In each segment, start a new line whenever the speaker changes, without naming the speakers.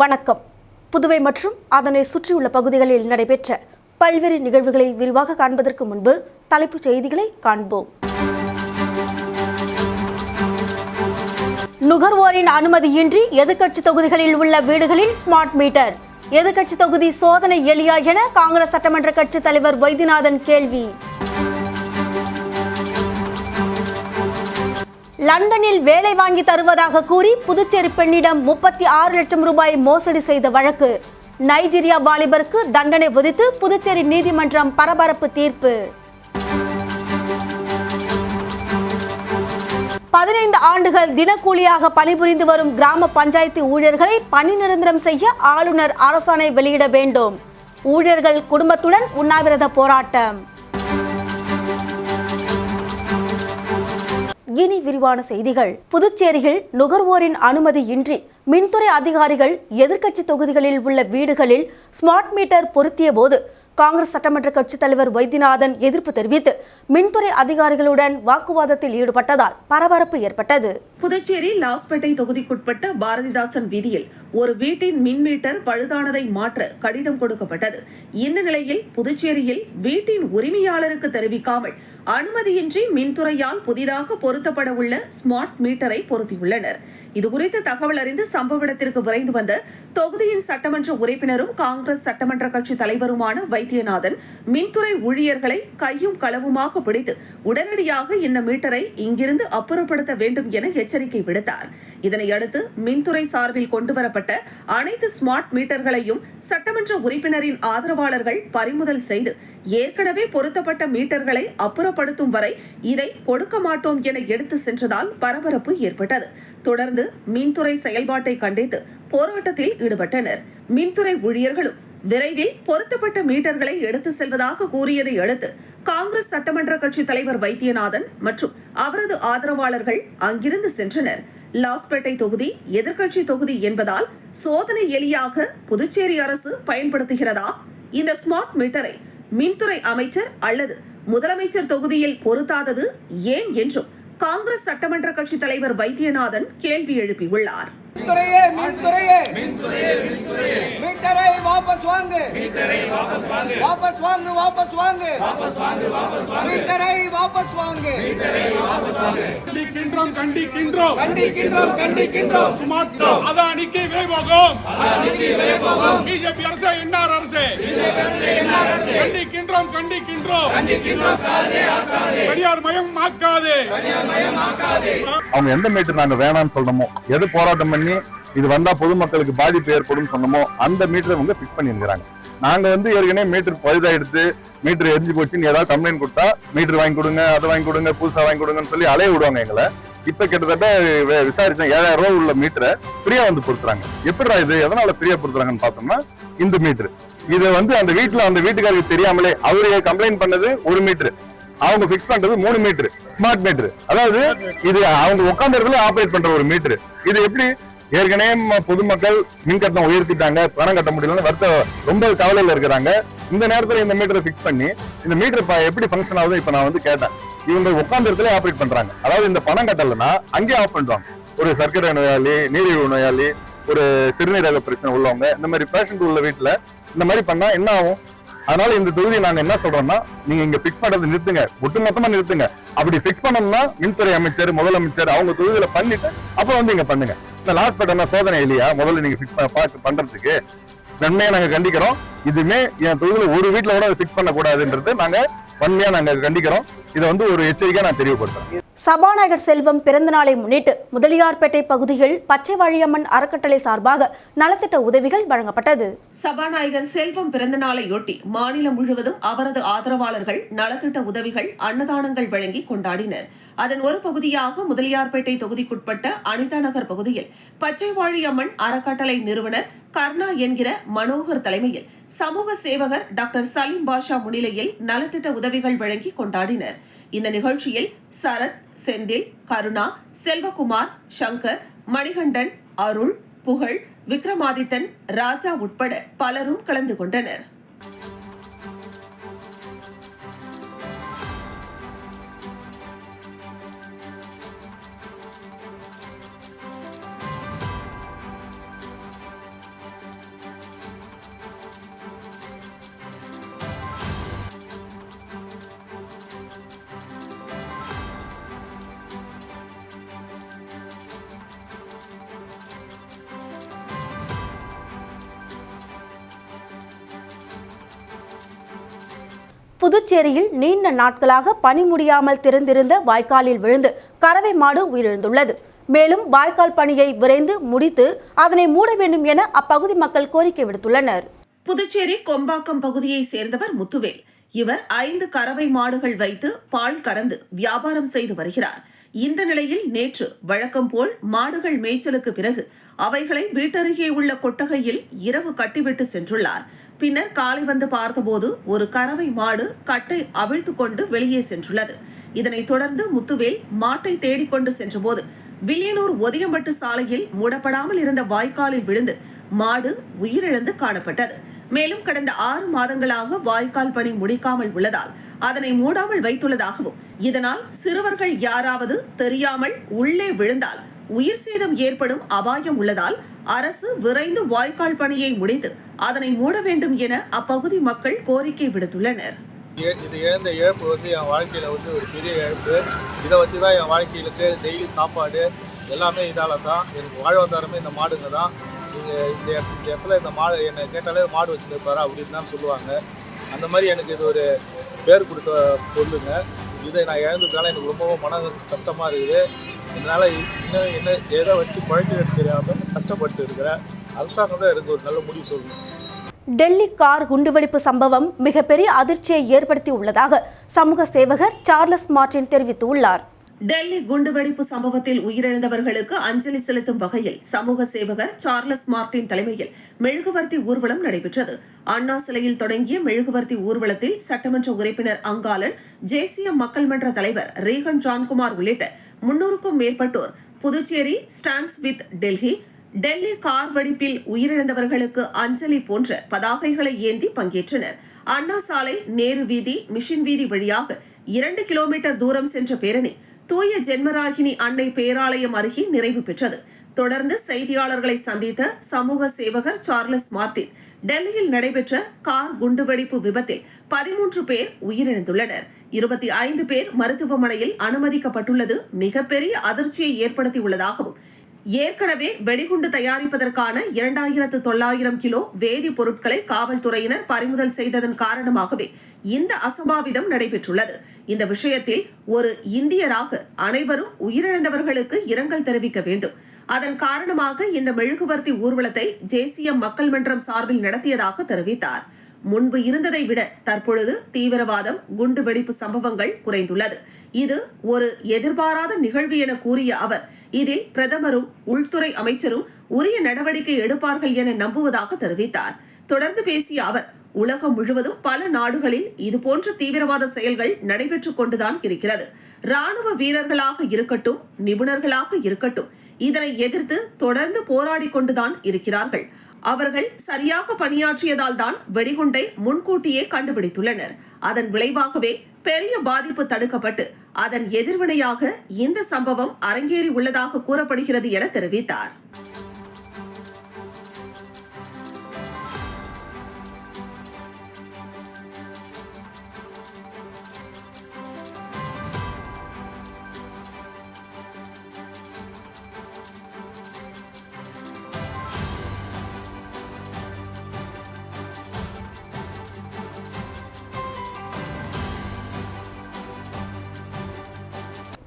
வணக்கம் புதுவை மற்றும் அதனை சுற்றியுள்ள பகுதிகளில் நடைபெற்ற பல்வேறு நிகழ்வுகளை விரிவாக காண்பதற்கு முன்பு தலைப்புச் செய்திகளை காண்போம் நுகர்வோரின் அனுமதியின்றி எதிர்க்கட்சி தொகுதிகளில் உள்ள வீடுகளில் ஸ்மார்ட் மீட்டர் எதிர்க்கட்சி தொகுதி சோதனை எளியா என காங்கிரஸ் சட்டமன்ற கட்சித் தலைவர் வைத்தியநாதன் கேள்வி லண்டனில் வேலை வாங்கி தருவதாக கூறி புதுச்சேரி பெண்ணிடம் முப்பத்தி ஆறு லட்சம் ரூபாய் மோசடி செய்த வழக்கு நைஜீரியா வாலிபருக்கு தண்டனை விதித்து புதுச்சேரி நீதிமன்றம் பரபரப்பு தீர்ப்பு பதினைந்து ஆண்டுகள் தினக்கூலியாக பணிபுரிந்து வரும் கிராம பஞ்சாயத்து ஊழியர்களை பணி நிரந்தரம் செய்ய ஆளுநர் அரசாணை வெளியிட வேண்டும் ஊழியர்கள் குடும்பத்துடன் உண்ணாவிரத போராட்டம் இனி விரிவான செய்திகள் புதுச்சேரியில் நுகர்வோரின் அனுமதியின்றி மின்துறை அதிகாரிகள் எதிர்க்கட்சி தொகுதிகளில் உள்ள வீடுகளில் ஸ்மார்ட் மீட்டர் பொருத்திய போது காங்கிரஸ் சட்டமன்ற கட்சித் தலைவர் வைத்தியநாதன் எதிர்ப்பு தெரிவித்து மின்துறை அதிகாரிகளுடன் வாக்குவாதத்தில் ஈடுபட்டதால் பரபரப்பு ஏற்பட்டது புதுச்சேரி லாஸ்பேட்டை தொகுதிக்குட்பட்ட பாரதிதாசன் வீதியில் ஒரு வீட்டின் மின் மீட்டர் பழுதானதை மாற்ற கடிதம் கொடுக்கப்பட்டது இந்த நிலையில் புதுச்சேரியில் வீட்டின் உரிமையாளருக்கு தெரிவிக்காமல் அனுமதியின்றி மின்துறையால் புதிதாக பொருத்தப்பட உள்ள ஸ்மார்ட் மீட்டரை பொருத்தியுள்ளனர் இதுகுறித்து தகவல் அறிந்து சம்பவ இடத்திற்கு விரைந்து வந்த தொகுதியின் சட்டமன்ற உறுப்பினரும் காங்கிரஸ் சட்டமன்ற கட்சி தலைவருமான வைத்தியநாதன் மின்துறை ஊழியர்களை கையும் களவுமாக பிடித்து உடனடியாக இந்த மீட்டரை இங்கிருந்து அப்புறப்படுத்த வேண்டும் என எச்சரிக்கை விடுத்தார் இதனையடுத்து மின்துறை சார்பில் கொண்டுவரப்பட்ட அனைத்து ஸ்மார்ட் மீட்டர்களையும் சட்டமன்ற உறுப்பினரின் ஆதரவாளர்கள் பறிமுதல் செய்து ஏற்கனவே பொருத்தப்பட்ட மீட்டர்களை அப்புறப்படுத்தும் வரை இதை கொடுக்க மாட்டோம் என எடுத்து சென்றதால் பரபரப்பு ஏற்பட்டது தொடர்ந்து மின்துறை செயல்பாட்டை கண்டித்து போராட்டத்தில் ஈடுபட்டனர் மின்துறை ஊழியர்களும் விரைவில் பொருத்தப்பட்ட மீட்டர்களை எடுத்து செல்வதாக கூறியதை அடுத்து காங்கிரஸ் சட்டமன்ற கட்சி தலைவர் வைத்தியநாதன் மற்றும் அவரது ஆதரவாளர்கள் அங்கிருந்து சென்றனர் லாஸ்பேட்டை தொகுதி எதிர்க்கட்சி தொகுதி என்பதால் சோதனை எலியாக புதுச்சேரி அரசு பயன்படுத்துகிறதா இந்த ஸ்மார்ட் மீட்டரை மின்துறை அமைச்சர் அல்லது முதலமைச்சர் தொகுதியில் பொருத்தாதது ஏன் என்றும் காங்கிரஸ் சட்டமன்ற கட்சி தலைவர் வைத்தியநாதன் கேள்வி எழுப்பியுள்ளார்
துறையே மின்துறையே மீட்டரை வாபஸ் வாங்கு வாபஸ் வாங்கு வாபஸ் வாங்கு மீட்டரை வாபஸ் வாங்கு கண்டிக்கின்றோம் கண்டிக்கின்றோம் கண்டிக்கின்றோம் கண்டிக்கின்றோம் சுமார் அதானிக்கு வேபோகம் பிஜேபி அரசு என்ஆர் அரசு கண்டிக்கின்றோம் கண்டிக்கின்றோம் பெரியார் மயம் ஆக்காது அவங்க எந்த மீட்டர் நாங்க வேணாம்னு சொல்லணுமோ எது போராட்டம் பண்ணி இது வந்தால் பொதுமக்களுக்கு பாதிப்பு ஏற்படும் சொன்னமோ அந்த மீட்டர் வந்து ஃபிக்ஸ் பண்ணியிருக்கிறாங்க நாங்கள் வந்து ஏற்கனவே மீட்டர் பழுதா எடுத்து மீட்டர் எரிஞ்சு போச்சுன்னு ஏதாவது கம்ப்ளைண்ட் கொடுத்தா மீட்டர் வாங்கி கொடுங்க அதை வாங்கி கொடுங்க புதுசாக வாங்கி கொடுங்கன்னு சொல்லி அலைய விடுவாங்க எங்களை இப்போ கிட்டத்தட்ட விசாரிச்சேன் ஏழாயிரம் ரூபா உள்ள மீட்டரை ஃப்ரீயாக வந்து கொடுத்துறாங்க எப்படிடா இது எதனால ஃப்ரீயா கொடுத்துறாங்கன்னு பார்த்தோம்னா இந்த மீட்டர் இதை வந்து அந்த வீட்டில் அந்த வீட்டுக்காரருக்கு தெரியாமலே அவரு கம்ப்ளைண்ட் பண்ணது ஒரு மீட்டர் அவங்க பிக்ஸ் பண்றது மூணு மீட்டர் ஸ்மார்ட் மீட்டர் அதாவது இது அவங்க உட்காந்து இடத்துல ஆப்ரேட் பண்ற ஒரு மீட்டர் இது எப்படி ஏற்கனவே பொதுமக்கள் மின் கட்டணம் உயர்த்திட்டாங்க பணம் கட்ட முடியலன்னு வருத்த ரொம்ப கவலையில் இருக்கிறாங்க இந்த நேரத்தில் இந்த மீட்டரை ஃபிக்ஸ் பண்ணி இந்த மீட்டர் எப்படி ஃபங்க்ஷன் ஆகுது இப்போ நான் வந்து கேட்டேன் இவங்க உட்காந்த இடத்துல ஆப்ரேட் பண்றாங்க அதாவது இந்த பணம் கட்டலைன்னா அங்கேயே ஆஃப் பண்றாங்க ஒரு சர்க்கரை நோயாளி நீரிழிவு நோயாளி ஒரு சிறுநீரக பிரச்சனை உள்ளவங்க இந்த மாதிரி பேஷண்ட் உள்ள வீட்டில் இந்த மாதிரி பண்ணால் என்ன ஆகும் அதனால இந்த தொகுதி நாங்க என்ன சொல்றோம்னா நீங்க இங்க பிக்ஸ் பண்றது நிறுத்துங்க ஒட்டுமொத்தமா நிறுத்துங்க அப்படி பிக்ஸ் பண்ணணும்னா மின்துறை அமைச்சர் முதலமைச்சர் அவங்க தொகுதியில பண்ணிட்டு அப்புறம் வந்து இங்க பண்ணுங்க இந்த லாஸ்ட் பட்டம் சோதனை இல்லையா முதல்ல நீங்க பிக்ஸ் பார்த்து பண்றதுக்கு நன்மையா நாங்க கண்டிக்கிறோம் இதுமே என் தொகுதியில ஒரு வீட்டுல கூட பிக்ஸ் பண்ணக்கூடாதுன்றது நாங்க வன்மையா நாங்க கண்டிக்கிறோம் இதை வந்து ஒரு எச்சரிக்கையா நான் தெரிவிப்படுறேன்
சபாநாயகர் செல்வம் பிறந்தநாளை முன்னிட்டு முதலியார்பேட்டை பகுதியில் பச்சை வாழியம்மன் அறக்கட்டளை சார்பாக நலத்திட்ட உதவிகள் வழங்கப்பட்டது சபாநாயகர் செல்வம் பிறந்தநாளையொட்டி மாநிலம் முழுவதும் அவரது ஆதரவாளர்கள் நலத்திட்ட உதவிகள் அன்னதானங்கள் வழங்கி கொண்டாடினர் அதன் ஒரு பகுதியாக முதலியார்பேட்டை தொகுதிக்குட்பட்ட அனிதா நகர் பகுதியில் பச்சை வாழியம்மன் அறக்கட்டளை நிறுவனர் கர்ணா என்கிற மனோகர் தலைமையில் சமூக சேவகர் டாக்டர் சலீம் பாஷா முன்னிலையில் நலத்திட்ட உதவிகள் வழங்கி கொண்டாடினர் இந்த நிகழ்ச்சியில் சரத் செந்தில் கருணா செல்வகுமார் சங்கர் மணிகண்டன் அருண் புகழ் விக்ரமாதித்தன் ராஜா உட்பட பலரும் கலந்து கொண்டனர் புதுச்சேரியில் நீண்ட நாட்களாக பணி முடியாமல் திறந்திருந்த வாய்க்காலில் விழுந்து கறவை மாடு உயிரிழந்துள்ளது மேலும் வாய்க்கால் பணியை விரைந்து முடித்து அதனை மூட வேண்டும் என அப்பகுதி மக்கள் கோரிக்கை விடுத்துள்ளனர் புதுச்சேரி கொம்பாக்கம் பகுதியை சேர்ந்தவர் முத்துவேல் இவர் ஐந்து கறவை மாடுகள் வைத்து பால் கறந்து வியாபாரம் செய்து வருகிறார் இந்த நிலையில் நேற்று வழக்கம் போல் மாடுகள் மேய்ச்சலுக்கு பிறகு அவைகளை வீட்டருகே உள்ள கொட்டகையில் இரவு கட்டிவிட்டு சென்றுள்ளார் பின்னர் காலை வந்து பார்த்தபோது ஒரு கறவை மாடு கட்டை அவிழ்த்து கொண்டு வெளியே சென்றுள்ளது இதனைத் தொடர்ந்து முத்துவேல் மாட்டை தேடிக்கொண்டு சென்றபோது வில்லியனூர் ஒதியம்பட்டு சாலையில் மூடப்படாமல் இருந்த வாய்க்காலில் விழுந்து மாடு உயிரிழந்து காணப்பட்டது மேலும் கடந்த ஆறு மாதங்களாக வாய்க்கால் பணி முடிக்காமல் உள்ளதால் அதனை மூடாமல் வைத்துள்ளதாகவும் இதனால் சிறுவர்கள் யாராவது தெரியாமல் உள்ளே விழுந்தால் உயிர் சேதம் ஏற்படும் அபாயம் உள்ளதால் அரசு விரைந்து வாய்க்கால் பணியை முடித்து அதனை மூட வேண்டும் என அப்பகுதி மக்கள் கோரிக்கை விடுத்துள்ளனர்
இது இழந்த இழப்பு வந்து என் வாழ்க்கையில் வந்து ஒரு பெரிய இழப்பு இதை வச்சு தான் என் வாழ்க்கையிலுக்கு டெய்லி சாப்பாடு எல்லாமே இதால் தான் எனக்கு வாழ்வாதாரமே இந்த மாடுங்க தான் இது இந்த இடத்துல இந்த மாடு என்னை கேட்டாலே மாடு வச்சுருப்பாரா அப்படின்னு தான் சொல்லுவாங்க அந்த மாதிரி எனக்கு இது ஒரு பேர் கொடுத்த பொருளுங்க இதை நான் இழந்ததுனால எனக்கு ரொம்பவும் மன கஷ்டமாக இருக்குது என்னால் இன்னும் என்ன எதை வச்சு குழந்தைகள் தெரியாமல் கஷ்டப்பட்டு இருக்கிறேன் அரசாங்கம் தான் எனக்கு ஒரு நல்ல முடிவு சொல்லணும்
டெல்லி கார் குண்டுவெடிப்பு சம்பவம் மிகப்பெரிய அதிர்ச்சியை ஏற்படுத்தி உள்ளதாக சமூக சேவகர் சார்லஸ் மார்டின் தெரிவித்துள்ளார் டெல்லி குண்டுவெடிப்பு சம்பவத்தில் உயிரிழந்தவர்களுக்கு அஞ்சலி செலுத்தும் வகையில் சமூக சேவகர் சார்லஸ் மார்டின் தலைமையில் மெழுகுவர்த்தி ஊர்வலம் நடைபெற்றது அண்ணா சிலையில் தொடங்கிய மெழுகுவர்த்தி ஊர்வலத்தில் சட்டமன்ற உறுப்பினர் அங்காலன் தேசிய மக்கள் மன்ற தலைவர் ரீகன் ஜான்குமார் உள்ளிட்ட முன்னூறுக்கும் மேற்பட்டோர் Puducherry stands with Delhi Delhi car வெடிப்பில் உயிரிழந்தவர்களுக்கு அஞ்சலி போன்ற பதாகைகளை ஏந்தி பங்கேற்றனர் அண்ணா சாலை நேரு வீதி மிஷின் வீதி வழியாக இரண்டு கிலோமீட்டர் தூரம் சென்ற பேரணி தூய ஜென்மராகினி அன்னை பேராலயம் அருகே நிறைவு பெற்றது தொடர்ந்து செய்தியாளர்களை சந்தித்த சமூக சேவகர் சார்லஸ் மார்டின் டெல்லியில் நடைபெற்ற கார் குண்டுவெடிப்பு விபத்தில் பதிமூன்று பேர் உயிரிழந்துள்ளனர் இருபத்தி ஐந்து பேர் மருத்துவமனையில் அனுமதிக்கப்பட்டுள்ளது மிகப்பெரிய அதிர்ச்சியை ஏற்படுத்தியுள்ளதாகவும் ஏற்கனவே வெடிகுண்டு தயாரிப்பதற்கான இரண்டாயிரத்து தொள்ளாயிரம் கிலோ பொருட்களை காவல்துறையினர் பறிமுதல் செய்ததன் காரணமாகவே இந்த அசம்பாவிதம் நடைபெற்றுள்ளது இந்த விஷயத்தில் ஒரு இந்தியராக அனைவரும் உயிரிழந்தவர்களுக்கு இரங்கல் தெரிவிக்க வேண்டும் அதன் காரணமாக இந்த மெழுகுவர்த்தி ஊர்வலத்தை தேசிய மக்கள் மன்றம் சார்பில் நடத்தியதாக தெரிவித்தார் முன்பு இருந்ததை விட தற்பொழுது தீவிரவாதம் குண்டுவெடிப்பு சம்பவங்கள் குறைந்துள்ளது இது ஒரு எதிர்பாராத நிகழ்வு என கூறிய அவர் இதில் பிரதமரும் உள்துறை அமைச்சரும் உரிய நடவடிக்கை எடுப்பார்கள் என நம்புவதாக தெரிவித்தார் தொடர்ந்து பேசிய அவர் உலகம் முழுவதும் பல நாடுகளில் இதுபோன்ற தீவிரவாத செயல்கள் நடைபெற்றுக் கொண்டுதான் இருக்கிறது ராணுவ வீரர்களாக இருக்கட்டும் நிபுணர்களாக இருக்கட்டும் இதனை எதிர்த்து தொடர்ந்து போராடி கொண்டுதான் இருக்கிறார்கள் அவர்கள் சரியாக பணியாற்றியதால் தான் வெடிகுண்டை முன்கூட்டியே கண்டுபிடித்துள்ளனர் அதன் விளைவாகவே பெரிய பாதிப்பு தடுக்கப்பட்டு அதன் எதிர்வினையாக இந்த சம்பவம் அரங்கேறி உள்ளதாக கூறப்படுகிறது என தெரிவித்தார்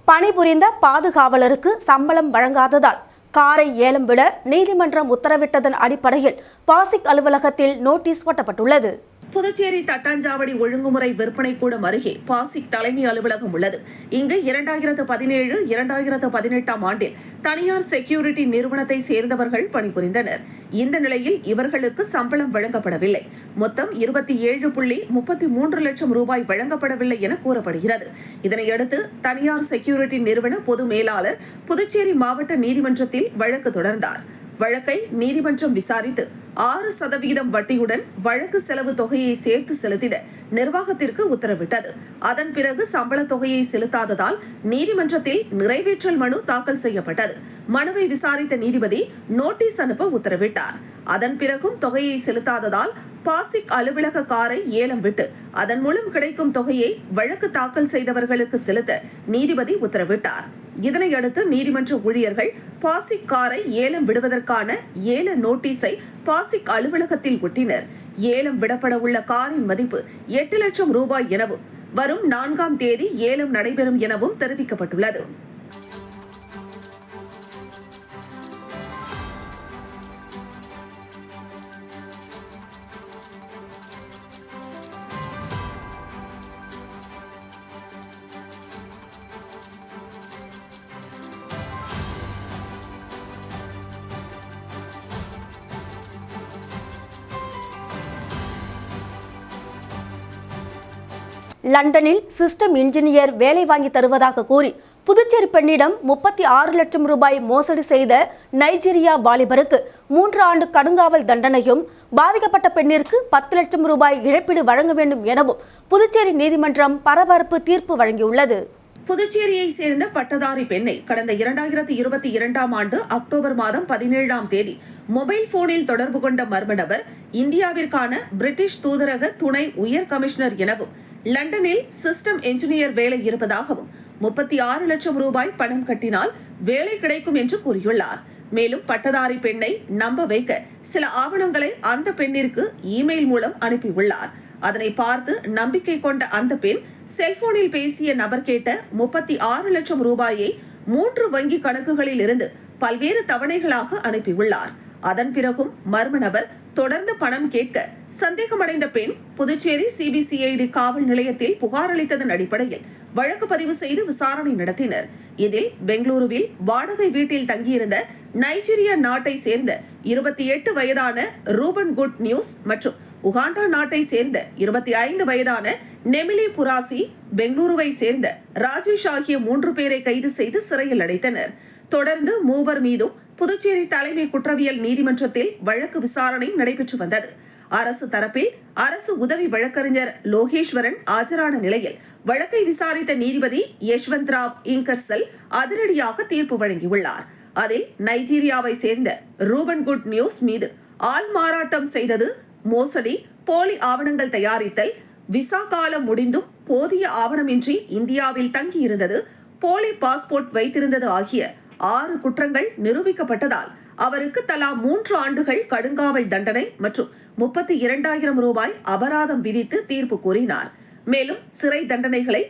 பணிபுரிந்த பாதுகாவலருக்கு சம்பளம் வழங்காததால் காரை ஏலம் விட நீதிமன்றம் உத்தரவிட்டதன் அடிப்படையில் பாசிக் அலுவலகத்தில் நோட்டீஸ் ஒட்டப்பட்டுள்ளது புதுச்சேரி தட்டாஞ்சாவடி ஒழுங்குமுறை விற்பனை கூடம் அருகே பாசிக் தலைமை அலுவலகம் உள்ளது இங்கு இரண்டாயிரத்து பதினேழு இரண்டாயிரத்து பதினெட்டாம் ஆண்டில் தனியார் செக்யூரிட்டி நிறுவனத்தை சேர்ந்தவர்கள் பணிபுரிந்தனர் இந்த நிலையில் இவர்களுக்கு சம்பளம் வழங்கப்படவில்லை மொத்தம் இருபத்தி ஏழு புள்ளி முப்பத்தி மூன்று லட்சம் ரூபாய் வழங்கப்படவில்லை என கூறப்படுகிறது இதனையடுத்து தனியார் செக்யூரிட்டி நிறுவன பொது மேலாளர் புதுச்சேரி மாவட்ட நீதிமன்றத்தில் வழக்கு தொடர்ந்தார் வழக்கை நீதிமன்றம் விசாரித்து ஆறு சதவிகிதம் வட்டியுடன் வழக்கு செலவு தொகையை சேர்த்து செலுத்திட நிர்வாகத்திற்கு உத்தரவிட்டது அதன் பிறகு சம்பள தொகையை செலுத்தாததால் நீதிமன்றத்தில் நிறைவேற்றல் மனு தாக்கல் செய்யப்பட்டது மனுவை விசாரித்த நீதிபதி நோட்டீஸ் அனுப்ப உத்தரவிட்டார் அதன் பிறகும் தொகையை செலுத்தாததால் பாசிக் அலுவலக காரை ஏலம் விட்டு அதன் மூலம் கிடைக்கும் தொகையை வழக்கு தாக்கல் செய்தவர்களுக்கு செலுத்த நீதிபதி உத்தரவிட்டார் இதனையடுத்து நீதிமன்ற ஊழியர்கள் பாசிக் காரை ஏலம் விடுவதற்கான ஏல நோட்டீஸை பாசிக் அலுவலகத்தில் ஒட்டினர் ஏலம் விடப்பட உள்ள காரின் மதிப்பு எட்டு லட்சம் ரூபாய் எனவும் வரும் நான்காம் தேதி ஏலம் நடைபெறும் எனவும் தெரிவிக்கப்பட்டுள்ளது லண்டனில் சிஸ்டம் இன்ஜினியர் வேலை வாங்கி தருவதாக கூறி புதுச்சேரி பெண்ணிடம் முப்பத்தி ஆறு லட்சம் ரூபாய் மோசடி செய்த நைஜீரியா வாலிபருக்கு மூன்று ஆண்டு கடுங்காவல் தண்டனையும் பாதிக்கப்பட்ட பெண்ணிற்கு பத்து லட்சம் ரூபாய் இழப்பீடு வழங்க வேண்டும் எனவும் புதுச்சேரி நீதிமன்றம் பரபரப்பு தீர்ப்பு வழங்கியுள்ளது புதுச்சேரியை சேர்ந்த பட்டதாரி பெண்ணை கடந்த இரண்டாயிரத்தி இருபத்தி இரண்டாம் ஆண்டு அக்டோபர் மாதம் பதினேழாம் தேதி மொபைல் போனில் தொடர்பு கொண்ட மர்ம நபர் இந்தியாவிற்கான பிரிட்டிஷ் தூதரக துணை உயர் கமிஷனர் எனவும் லண்டனில் சிஸ்டம் என்ஜினியர் வேலை இருப்பதாகவும் முப்பத்தி ஆறு லட்சம் ரூபாய் பணம் கட்டினால் வேலை கிடைக்கும் என்று கூறியுள்ளார் மேலும் பட்டதாரி பெண்ணை நம்ப வைக்க சில ஆவணங்களை அந்த பெண்ணிற்கு இமெயில் மூலம் அனுப்பியுள்ளார் அதனை பார்த்து நம்பிக்கை கொண்ட அந்த பெண் செல்போனில் பேசிய நபர் கேட்ட முப்பத்தி ஆறு லட்சம் ரூபாயை மூன்று வங்கி கணக்குகளில் இருந்து பல்வேறு தவணைகளாக அனுப்பியுள்ளார் அதன் பிறகும் மர்ம நபர் தொடர்ந்து பணம் கேட்க சந்தேகமடைந்த பெண் புதுச்சேரி சிபிசிஐடி காவல் நிலையத்தில் புகார் அளித்ததன் அடிப்படையில் வழக்கு பதிவு செய்து விசாரணை நடத்தினர் இதில் பெங்களூருவில் வாடகை வீட்டில் தங்கியிருந்த நைஜீரிய நாட்டை சேர்ந்த இருபத்தி எட்டு வயதான ரூபன் குட் நியூஸ் மற்றும் உகாண்டா நாட்டை சேர்ந்த இருபத்தி ஐந்து வயதான நெமிலி புராசி பெங்களூருவை சேர்ந்த ராஜேஷ் ஆகிய மூன்று பேரை கைது செய்து சிறையில் அடைத்தனர் தொடர்ந்து மூவர் மீதும் புதுச்சேரி தலைமை குற்றவியல் நீதிமன்றத்தில் வழக்கு விசாரணை நடைபெற்று வந்தது அரசு தரப்பில் அரசு உதவி வழக்கறிஞர் லோகேஸ்வரன் ஆஜரான நிலையில் வழக்கை விசாரித்த நீதிபதி யஷ்வந்த் ராவ் இங்கர்சல் அதிரடியாக தீர்ப்பு வழங்கியுள்ளார் அதில் நைஜீரியாவை சேர்ந்த ரூபன் குட் நியூஸ் மீது ஆள் மாறாட்டம் செய்தது மோசடி போலி ஆவணங்கள் தயாரித்தல் விசா காலம் முடிந்தும் போதிய ஆவணமின்றி இந்தியாவில் தங்கியிருந்தது போலி பாஸ்போர்ட் வைத்திருந்தது ஆகிய ஆறு குற்றங்கள் நிரூபிக்கப்பட்டதால் அவருக்கு தலா மூன்று ஆண்டுகள் கடுங்காவல் தண்டனை மற்றும் முப்பத்தி இரண்டாயிரம் ரூபாய் அபராதம் விதித்து தீர்ப்பு கூறினார் மேலும் சிறை தண்டனைகளை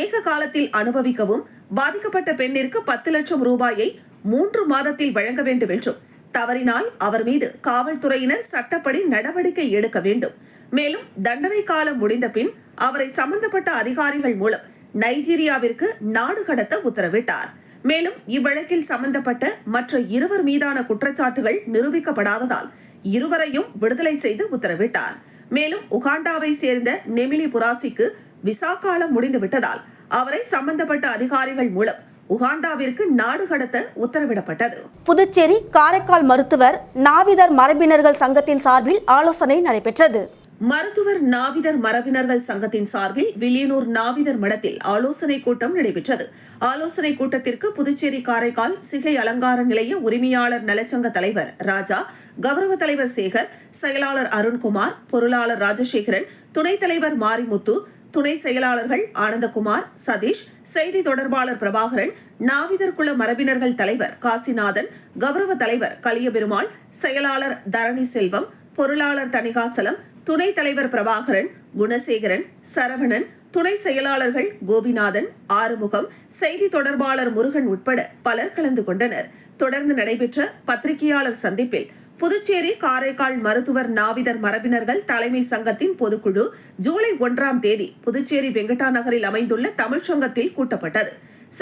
ஏக காலத்தில் அனுபவிக்கவும் பாதிக்கப்பட்ட பெண்ணிற்கு பத்து லட்சம் ரூபாயை மூன்று மாதத்தில் வழங்க வேண்டும் என்றும் தவறினால் அவர் மீது காவல்துறையினர் சட்டப்படி நடவடிக்கை எடுக்க வேண்டும் மேலும் தண்டனை காலம் முடிந்த பின் அவரை சம்பந்தப்பட்ட அதிகாரிகள் மூலம் நைஜீரியாவிற்கு நாடு கடத்த உத்தரவிட்டார் மேலும் இவ்வழக்கில் சம்பந்தப்பட்ட மற்ற இருவர் மீதான குற்றச்சாட்டுகள் நிரூபிக்கப்படாததால் இருவரையும் விடுதலை செய்து உத்தரவிட்டார் மேலும் உகாண்டாவை சேர்ந்த நெமிலி புராசிக்கு விசா காலம் முடிந்து விட்டதால் அவரை சம்பந்தப்பட்ட அதிகாரிகள் மூலம் உகாண்டாவிற்கு நாடு கடத்த உத்தரவிடப்பட்டது புதுச்சேரி காரைக்கால் மருத்துவர் நாவிதர் மரபினர்கள் சங்கத்தின் சார்பில் ஆலோசனை நடைபெற்றது மருத்துவர் நாவிதர் மரபினர்கள் சங்கத்தின் சார்பில் வில்லியனூர் நாவிதர் மடத்தில் ஆலோசனைக் கூட்டம் நடைபெற்றது ஆலோசனைக் கூட்டத்திற்கு புதுச்சேரி காரைக்கால் சிகை அலங்கார நிலைய உரிமையாளர் நலச்சங்க தலைவர் ராஜா கௌரவ தலைவர் சேகர் செயலாளர் அருண்குமார் பொருளாளர் ராஜசேகரன் துணைத் தலைவர் மாரிமுத்து துணை செயலாளர்கள் ஆனந்தகுமார் சதீஷ் செய்தி தொடர்பாளர் பிரபாகரன் நாவிதர் குல மரபினர்கள் தலைவர் காசிநாதன் கௌரவ தலைவர் கலியபெருமாள் செயலாளர் தரணி செல்வம் பொருளாளர் தணிகாசலம் துணைத் தலைவர் பிரபாகரன் குணசேகரன் சரவணன் துணை செயலாளர்கள் கோபிநாதன் ஆறுமுகம் செய்தி தொடர்பாளர் முருகன் உட்பட பலர் கலந்து கொண்டனர் தொடர்ந்து நடைபெற்ற பத்திரிகையாளர் சந்திப்பில் புதுச்சேரி காரைக்கால் மருத்துவர் நாவிதர் மரபினர்கள் தலைமை சங்கத்தின் பொதுக்குழு ஜூலை ஒன்றாம் தேதி புதுச்சேரி வெங்கடா நகரில் அமைந்துள்ள தமிழ்ச்சங்கத்தில் கூட்டப்பட்டது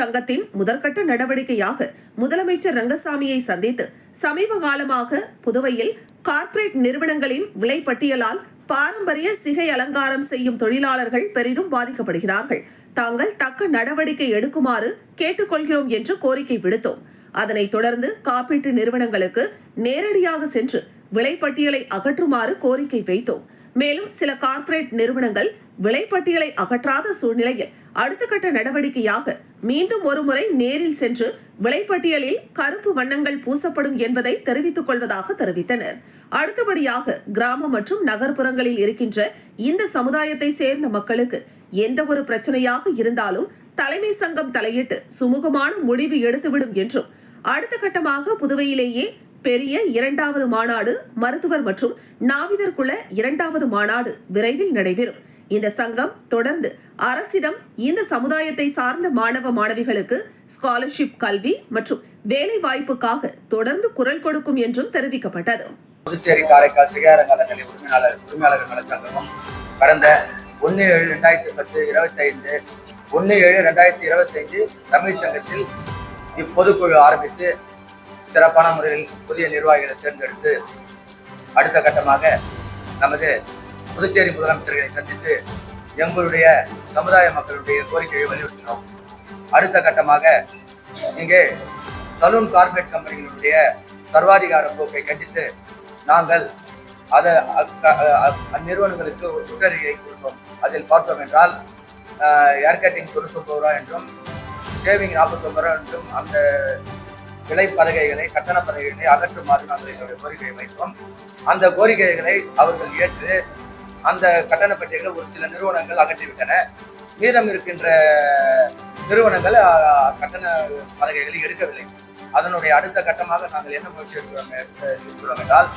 சங்கத்தின் முதற்கட்ட நடவடிக்கையாக முதலமைச்சர் ரங்கசாமியை சந்தித்து சமீப காலமாக புதுவையில் கார்ப்பரேட் நிறுவனங்களின் விலைப்பட்டியலால் பாரம்பரிய சிகை அலங்காரம் செய்யும் தொழிலாளர்கள் பெரிதும் பாதிக்கப்படுகிறார்கள் தாங்கள் தக்க நடவடிக்கை எடுக்குமாறு கேட்டுக்கொள்கிறோம் என்று கோரிக்கை விடுத்தோம் அதனைத் தொடர்ந்து காப்பீட்டு நிறுவனங்களுக்கு நேரடியாக சென்று விலைப்பட்டியலை அகற்றுமாறு கோரிக்கை வைத்தோம் மேலும் சில கார்ப்பரேட் நிறுவனங்கள் விலைப்பட்டியலை அகற்றாத சூழ்நிலையில் அடுத்த கட்ட நடவடிக்கையாக மீண்டும் ஒருமுறை நேரில் சென்று விலைப்பட்டியலில் கருப்பு வண்ணங்கள் பூசப்படும் என்பதை தெரிவித்துக் கொள்வதாக தெரிவித்தனர் அடுத்தபடியாக கிராம மற்றும் நகர்ப்புறங்களில் இருக்கின்ற இந்த சமுதாயத்தை சேர்ந்த மக்களுக்கு எந்த ஒரு பிரச்சனையாக இருந்தாலும் தலைமை சங்கம் தலையிட்டு சுமூகமான முடிவு எடுத்துவிடும் என்றும் அடுத்த கட்டமாக புதுவையிலேயே பெரிய இரண்டாவது மாநாடு மருத்துவர் மற்றும் நாவிதர் குல இரண்டாவது மாநாடு விரைவில் நடைபெறும் இந்த சங்கம் தொடர்ந்து அரசிடம் இந்த சமுதாயத்தை சார்ந்த மாணவ மாணவிகளுக்கு ஸ்காலர்ஷிப் கல்வி மற்றும் வேலை வாய்ப்புக்காக தொடர்ந்து குரல் கொடுக்கும் என்றும் தெரிவிக்கப்பட்டது
புதுச்சேரி காரைக்கால் சிகார உரிமையாளர் உரிமையாளர் நலச்சங்கமும் கடந்த ஒன்று ஏழு ரெண்டாயிரத்தி பத்து இருபத்தி ஐந்து ஒன்று ஏழு ரெண்டாயிரத்தி இருபத்தி ஐந்து தமிழ் சங்கத்தில் இப்பொதுக்குழு ஆரம்பித்து சிறப்பான முறையில் புதிய நிர்வாகிகளை தேர்ந்தெடுத்து அடுத்த கட்டமாக நமது புதுச்சேரி முதலமைச்சர்களை சந்தித்து எங்களுடைய சமுதாய மக்களுடைய கோரிக்கையை வலியுறுத்தினோம் அடுத்த கட்டமாக இங்கே சலூன் கார்பரேட் கம்பெனிகளுடைய சர்வாதிகார போக்கை கண்டித்து நாங்கள் அதை அந்நிறுவனங்களுக்கு ஒரு சுற்றறிக்கை கொடுத்தோம் அதில் பார்த்தோம் என்றால் ஏர் கட்டிங் தொண்ணூத்தொம்பது ரூபா என்றும் ஷேவிங் நாற்பத்தொம்பது ரூபா என்றும் அந்த விலை பலகைகளை கட்டண பலகைகளை அகற்றுமாறு நாங்கள் எங்களுடைய கோரிக்கையை வைத்தோம் அந்த கோரிக்கைகளை அவர்கள் ஏற்று அந்த கட்டண பெட்டிகளை ஒரு சில நிறுவனங்கள் அகற்றிவிட்டன மீதம் இருக்கின்ற நிறுவனங்கள் கட்டண பலகைகளை எடுக்கவில்லை அதனுடைய அடுத்த கட்டமாக நாங்கள் என்ன முயற்சி இருக்கிறோம் என்றால்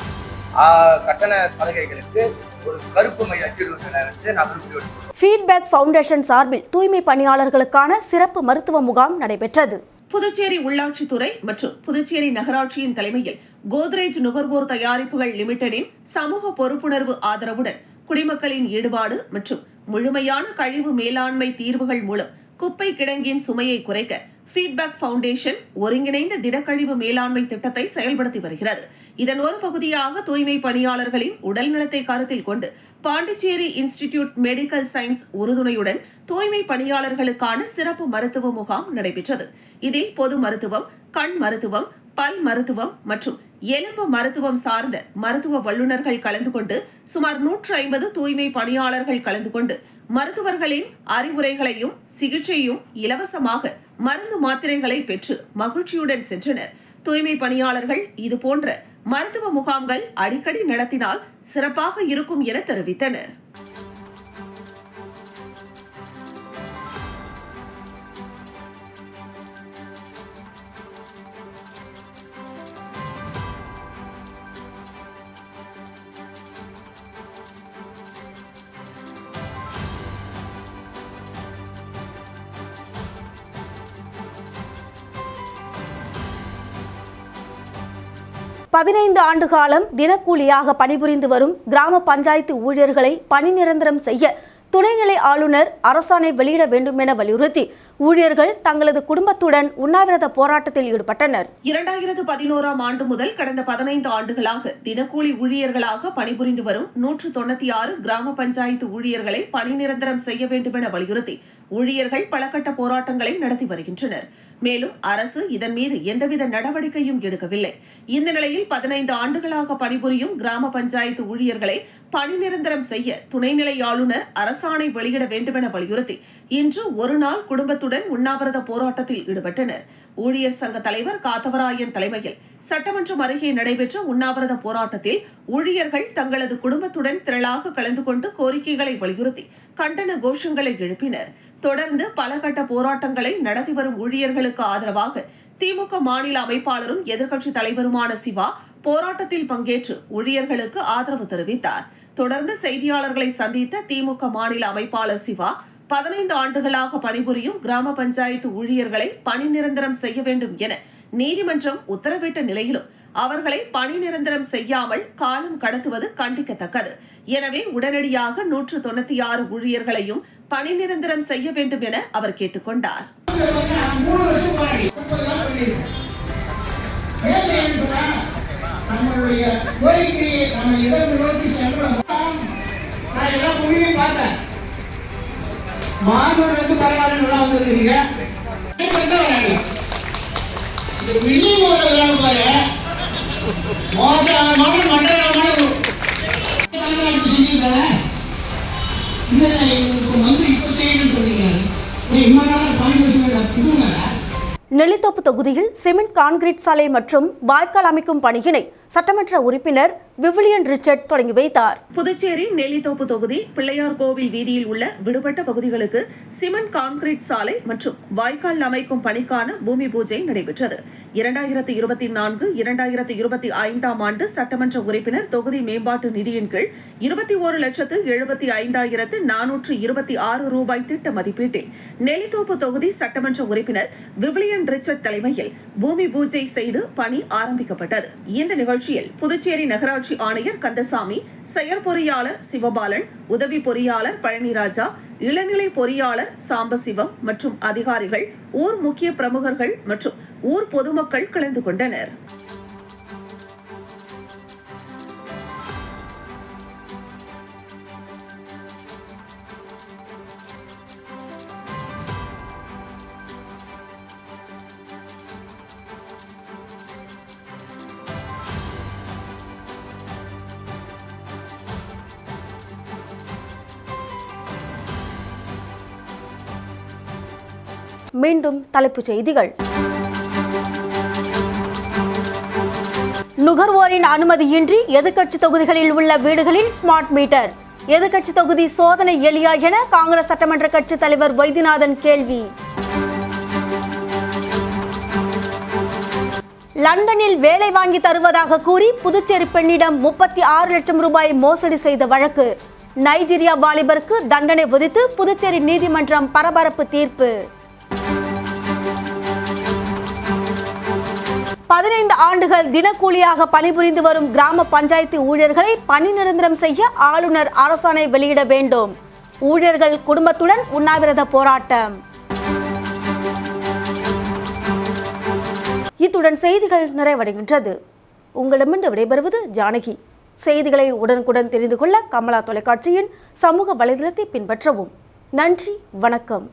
கட்டண பலகைகளுக்கு ஒரு கருப்பு மை அச்சிடுவதற்கு நாங்கள் ஃபீட்பேக் ஃபவுண்டேஷன் சார்பில் தூய்மை பணியாளர்களுக்கான சிறப்பு மருத்துவ முகாம் நடைபெற்றது புதுச்சேரி உள்ளாட்சித்துறை மற்றும் புதுச்சேரி நகராட்சியின் தலைமையில் கோத்ரேஜ் நுகர்வோர் தயாரிப்புகள் லிமிடெடின் சமூக பொறுப்புணர்வு ஆதரவுடன் குடிமக்களின் ஈடுபாடு மற்றும் முழுமையான கழிவு மேலாண்மை தீர்வுகள் மூலம் குப்பை கிடங்கின் சுமையை குறைக்க ஃபீட்பேக் பவுண்டேஷன் ஒருங்கிணைந்த திடக்கழிவு மேலாண்மை திட்டத்தை செயல்படுத்தி வருகிறது இதன் ஒரு பகுதியாக தூய்மை பணியாளர்களின் உடல்நலத்தை கருத்தில் கொண்டு பாண்டிச்சேரி இன்ஸ்டிடியூட் மெடிக்கல் சயின்ஸ் உறுதுணையுடன் தூய்மை பணியாளர்களுக்கான சிறப்பு மருத்துவ முகாம் நடைபெற்றது இதில் பொது மருத்துவம் கண் மருத்துவம் பல் மருத்துவம் மற்றும் எலும்பு மருத்துவம் சார்ந்த மருத்துவ வல்லுநர்கள் கலந்து கொண்டு சுமார் நூற்று ஐம்பது தூய்மை பணியாளர்கள் கலந்து கொண்டு மருத்துவர்களின் அறிவுரைகளையும் சிகிச்சையும் இலவசமாக மருந்து மாத்திரைகளை பெற்று மகிழ்ச்சியுடன் சென்றனர் தூய்மை பணியாளர்கள் இதுபோன்ற மருத்துவ முகாம்கள் அடிக்கடி நடத்தினால் சிறப்பாக இருக்கும் என தெரிவித்தனர் பதினைந்து ஆண்டு காலம் தினக்கூலியாக பணிபுரிந்து வரும் கிராம பஞ்சாயத்து ஊழியர்களை பணி நிரந்தரம் செய்ய துணைநிலை ஆளுநர் அரசாணை வெளியிட வேண்டும் என வலியுறுத்தி ஊழியர்கள் தங்களது குடும்பத்துடன் உண்ணாவிரத போராட்டத்தில் ஈடுபட்டனர் இரண்டாயிரத்து பதினோராம் ஆண்டு முதல் கடந்த பதினைந்து ஆண்டுகளாக தினக்கூலி ஊழியர்களாக பணிபுரிந்து வரும் நூற்று தொண்ணூத்தி ஆறு கிராம பஞ்சாயத்து ஊழியர்களை பணி நிரந்தரம் செய்ய வேண்டும் என வலியுறுத்தி ஊழியர்கள் பலகட்ட போராட்டங்களை நடத்தி வருகின்றனர் மேலும் அரசு இதன் மீது எந்தவித நடவடிக்கையும் எடுக்கவில்லை இந்த நிலையில் பதினைந்து ஆண்டுகளாக பணிபுரியும் கிராம பஞ்சாயத்து ஊழியர்களை பணி நிரந்தரம் செய்ய துணைநிலை ஆளுநர் அரசாணை வெளியிட வேண்டுமென வலியுறுத்தி இன்று ஒருநாள் குடும்பத்துடன் உண்ணாவிரத போராட்டத்தில் ஈடுபட்டனர் ஊழியர் சங்க தலைவர் காத்தவராயன் தலைமையில் சட்டமன்றம் அருகே நடைபெற்ற உண்ணாவிரத போராட்டத்தில் ஊழியர்கள் தங்களது குடும்பத்துடன் திரளாக கலந்து கொண்டு கோரிக்கைகளை வலியுறுத்தி கண்டன கோஷங்களை எழுப்பினர் தொடர்ந்து பல கட்ட போராட்டங்களை நடத்தி வரும் ஊழியர்களுக்கு ஆதரவாக திமுக மாநில அமைப்பாளரும் எதிர்க்கட்சி தலைவருமான சிவா போராட்டத்தில் பங்கேற்று ஊழியர்களுக்கு ஆதரவு தெரிவித்தார் தொடர்ந்து செய்தியாளர்களை சந்தித்த திமுக மாநில அமைப்பாளர் சிவா பதினைந்து ஆண்டுகளாக பணிபுரியும் கிராம பஞ்சாயத்து ஊழியர்களை பணி நிரந்தரம் செய்ய வேண்டும் என நீதிமன்றம் உத்தரவிட்ட நிலையிலும் அவர்களை பணி நிரந்தரம் செய்யாமல் காலம் கடத்துவது கண்டிக்கத்தக்கது எனவே உடனடியாக நூற்று தொண்ணூத்தி ஆறு ஊழியர்களையும் பணி நிரந்தரம் செய்ய வேண்டும் என அவர் கேட்டுக்கொண்டார் பரவாயில்ல நெல்லித்தோப்பு தொகுதியில் சிமெண்ட் கான்கிரீட் சாலை மற்றும் வாய்க்கால் அமைக்கும் பணியினை சட்டமன்ற உறுப்பினர் விவிலியன் ரிச்சர்ட் தொடங்கி வைத்தார் புதுச்சேரி நெல்லித்தோப்பு தொகுதி பிள்ளையார் கோவில் வீதியில் உள்ள விடுபட்ட பகுதிகளுக்கு சிமெண்ட் கான்கிரீட் சாலை மற்றும் வாய்க்கால் அமைக்கும் பணிக்கான பூமி பூஜை நடைபெற்றது இரண்டாயிரத்தி இருபத்தி நான்கு இரண்டாயிரத்தி இருபத்தி ஐந்தாம் ஆண்டு சட்டமன்ற உறுப்பினர் தொகுதி மேம்பாட்டு நிதியின் கீழ் இருபத்தி ஒரு லட்சத்து எழுபத்தி ஐந்தாயிரத்து நானூற்று இருபத்தி ஆறு ரூபாய் திட்ட மதிப்பீட்டில் நெல்லித்தோப்பு தொகுதி சட்டமன்ற உறுப்பினர் விவிலியன் ரிச்சர்ட் தலைமையில் பூமி பூஜை செய்து பணி ஆரம்பிக்கப்பட்டது இந்த நிகழ்ச்சி நிகழ்ச்சியில் புதுச்சேரி நகராட்சி ஆணையர் கந்தசாமி செயற்பொறியாளர் சிவபாலன் உதவி பொறியாளர் பழனிராஜா இளநிலை பொறியாளர் சாம்பசிவம் மற்றும் அதிகாரிகள் ஊர் முக்கிய பிரமுகர்கள் மற்றும் ஊர் பொதுமக்கள் கலந்து கொண்டனர் மீண்டும் தலைப்புச் செய்திகள் நுகர்வோரின் அனுமதியின்றி எதிர்க்கட்சி தொகுதிகளில் உள்ள வீடுகளில் ஸ்மார்ட் மீட்டர் எதிர்க்கட்சி தொகுதி சோதனை எளியா என காங்கிரஸ் சட்டமன்ற கட்சி தலைவர் வைத்தியநாதன் கேள்வி லண்டனில் வேலை வாங்கி தருவதாக கூறி புதுச்சேரி பெண்ணிடம் முப்பத்தி ஆறு லட்சம் ரூபாய் மோசடி செய்த வழக்கு நைஜீரியா வாலிபருக்கு தண்டனை விதித்து புதுச்சேரி நீதிமன்றம் பரபரப்பு தீர்ப்பு பதினைந்து ஆண்டுகள் தினக்கூலியாக பணிபுரிந்து வரும் கிராம பஞ்சாயத்து ஊழியர்களை பணி நிரந்தரம் செய்ய ஆளுநர் அரசாணை வெளியிட வேண்டும் ஊழியர்கள் குடும்பத்துடன் உண்ணாவிரத போராட்டம் இத்துடன் செய்திகள் நிறைவடைகின்றது உங்களிடமிருந்து விடைபெறுவது ஜானகி செய்திகளை உடனுக்குடன் தெரிந்து கொள்ள கமலா தொலைக்காட்சியின் சமூக வலைதளத்தை பின்பற்றவும் நன்றி வணக்கம்